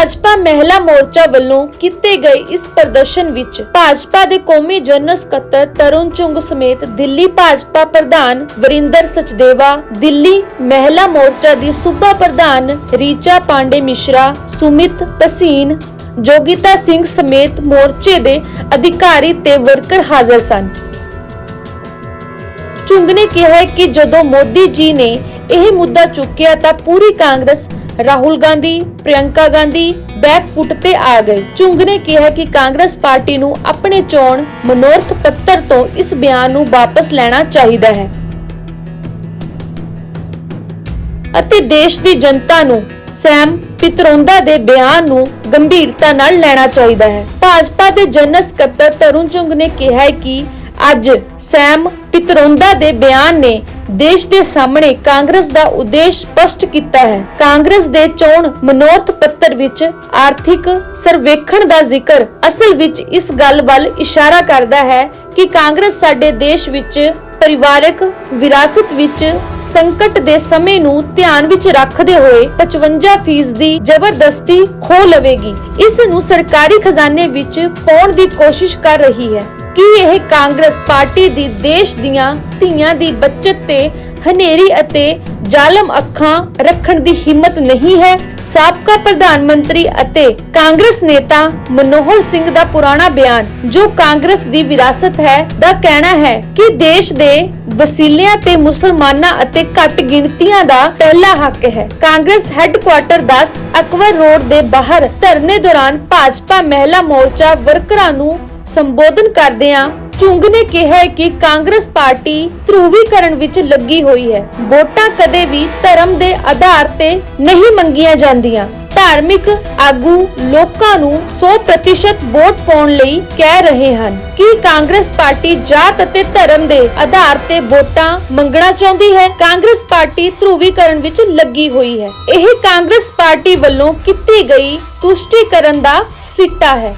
ਭਾਜਪਾ ਮਹਿਲਾ ਮੋਰਚਾ ਵੱਲੋਂ ਕੀਤੇ ਗਏ ਇਸ ਪ੍ਰਦਰਸ਼ਨ ਵਿੱਚ ਭਾਜਪਾ ਦੇ ਕੌਮੀ ਜਨਰਲ ਸਕੱਤਰ ਤਰੁਣ ਚੁੰਗ ਸਮੇਤ ਦਿੱਲੀ ਭਾਜਪਾ ਪ੍ਰਧਾਨ ਵਰਿੰਦਰ ਸਚਦੇਵਾ, ਦਿੱਲੀ ਮਹਿਲਾ ਮੋਰਚਾ ਦੀ ਸੂਬਾ ਪ੍ਰਧਾਨ ਰੀਚਾ ਪਾਂਡੇ ਮਿਸ਼ਰਾ, ਸੁਮਿਤ ਪਸੀਨ, ਜੋਗਿਤਾ ਸਿੰਘ ਸਮੇਤ ਮੋਰਚੇ ਦੇ ਅਧਿਕਾਰੀ ਤੇ ਵਰਕਰ ਹਾਜ਼ਰ ਸਨ। ਚੁੰਗ ਨੇ ਕਿਹਾ ਕਿ ਜਦੋਂ ਮੋਦੀ ਜੀ ਨੇ ਇਹ ਮੁੱਦਾ ਚੁੱਕਿਆ ਤਾਂ ਪੂਰੀ ਕਾਂਗਰਸ ਰਾਹੁਲ ਗਾਂਧੀ, ਪ੍ਰਿਯੰਕਾ ਗਾਂਧੀ ਬੈਕ ਫੁੱਟ ਤੇ ਆ ਗਏ। ਚੁੰਗ ਨੇ ਕਿਹਾ ਕਿ ਕਾਂਗਰਸ ਪਾਰਟੀ ਨੂੰ ਆਪਣੇ ਚੋਣ ਮਨੋਰਥ ਪੱਤਰ ਤੋਂ ਇਸ ਬਿਆਨ ਨੂੰ ਵਾਪਸ ਲੈਣਾ ਚਾਹੀਦਾ ਹੈ। ਅਤੇ ਦੇਸ਼ ਦੀ ਜਨਤਾ ਨੂੰ ਸੈਮ ਪਿਤਰੋਂਦਾ ਦੇ ਬਿਆਨ ਨੂੰ ਗੰਭੀਰਤਾ ਨਾਲ ਲੈਣਾ ਚਾਹੀਦਾ ਹੈ। ਭਾਜਪਾ ਦੇ ਜਨਰਲ ਸਕੱਤਰ ਤਰੁਣ ਚੁੰਗ ਨੇ ਕਿਹਾ ਹੈ ਕਿ ਅੱਜ ਸੈਮ ਪਿਤਰੋਂਦਾ ਦੇ ਬਿਆਨ ਨੇ ਦੇਸ਼ ਦੇ ਸਾਹਮਣੇ ਕਾਂਗਰਸ ਦਾ ਉਦੇਸ਼ ਸਪਸ਼ਟ ਕੀਤਾ ਹੈ। ਕਾਂਗਰਸ ਦੇ ਚੋਣ ਮਨੋਰਥ ਪੱਤਰ ਵਿੱਚ ਆਰਥਿਕ ਸਰਵੇਖਣ ਦਾ ਜ਼ਿਕਰ ਅਸਲ ਵਿੱਚ ਇਸ ਗੱਲ ਵੱਲ ਇਸ਼ਾਰਾ ਕਰਦਾ ਹੈ ਕਿ ਕਾਂਗਰਸ ਸਾਡੇ ਦੇਸ਼ ਵਿੱਚ ਪਰਿਵਾਰਕ ਵਿਰਾਸਤ ਵਿੱਚ ਸੰਕਟ ਦੇ ਸਮੇਂ ਨੂੰ ਧਿਆਨ ਵਿੱਚ ਰੱਖਦੇ ਹੋਏ 55% ਦੀ ਜ਼ਬਰਦਸਤੀ ਖੋ ਲਵੇਗੀ। ਇਸ ਨੂੰ ਸਰਕਾਰੀ ਖਜ਼ਾਨੇ ਵਿੱਚ ਪਾਉਣ ਦੀ ਕੋਸ਼ਿਸ਼ ਕਰ ਰਹੀ ਹੈ। ਕੀ ਇਹ ਕਾਂਗਰਸ ਪਾਰਟੀ ਦੀ ਦੇਸ਼ ਦੀਆਂ ਧੀਆਂ ਦੀ ਬਚਤ ਤੇ ਹਨੇਰੀ ਅਤੇ ਜ਼ਾਲਮ ਅੱਖਾਂ ਰੱਖਣ ਦੀ ਹਿੰਮਤ ਨਹੀਂ ਹੈ? ਸਾਬਕਾ ਪ੍ਰਧਾਨ ਮੰਤਰੀ ਅਤੇ ਕਾਂਗਰਸ ਨੇਤਾ ਮਨੋਹਰ ਸਿੰਘ ਦਾ ਪੁਰਾਣਾ ਬਿਆਨ, ਜੋ ਕਾਂਗਰਸ ਦੀ ਵਿਰਾਸਤ ਹੈ, ਦਾ ਕਹਿਣਾ ਹੈ ਕਿ ਦੇਸ਼ ਦੇ ਵਸੀਲਿਆਂ ਤੇ ਮੁਸਲਮਾਨਾਂ ਅਤੇ ਘੱਟ ਗਿਣਤੀਆਂ ਦਾ ਪਹਿਲਾ ਹੱਕ ਹੈ। ਕਾਂਗਰਸ ਹੈੱਡਕੁਆਟਰ 10 ਅਕਬਰ ਰੋਡ ਦੇ ਬਾਹਰ ਧਰਨੇ ਦੌਰਾਨ ਭਾਜਪਾ ਮਹਿਲਾ ਮੋਰਚਾ ਵਰਕਰਾਂ ਨੂੰ ਸੰਬੋਧਨ ਕਰਦਿਆਂ ਚੁੰਗ ਨੇ ਕਿਹਾ ਕਿ ਕਾਂਗਰਸ ਪਾਰਟੀ ਧਰੂਵੀਕਰਨ ਵਿੱਚ ਲੱਗੀ ਹੋਈ ਹੈ। ਵੋਟਾਂ ਕਦੇ ਵੀ ਧਰਮ ਦੇ ਆਧਾਰ ਤੇ ਨਹੀਂ ਮੰਗੀਆਂ ਜਾਂਦੀਆਂ। ਧਾਰਮਿਕ ਆਗੂ ਲੋਕਾਂ ਨੂੰ 100% ਵੋਟ ਪਾਉਣ ਲਈ ਕਹਿ ਰਹੇ ਹਨ ਕਿ ਕਾਂਗਰਸ ਪਾਰਟੀ ਜਾਤ ਅਤੇ ਧਰਮ ਦੇ ਆਧਾਰ ਤੇ ਵੋਟਾਂ ਮੰਗਣਾ ਚਾਹੁੰਦੀ ਹੈ। ਕਾਂਗਰਸ ਪਾਰਟੀ ਧਰੂਵੀਕਰਨ ਵਿੱਚ ਲੱਗੀ ਹੋਈ ਹੈ। ਇਹ ਕਾਂਗਰਸ ਪਾਰਟੀ ਵੱਲੋਂ ਕੀਤੀ ਗਈ ਤੁਸ਼ਟੀਕਰਨ ਦਾ ਸਿੱਟਾ ਹੈ।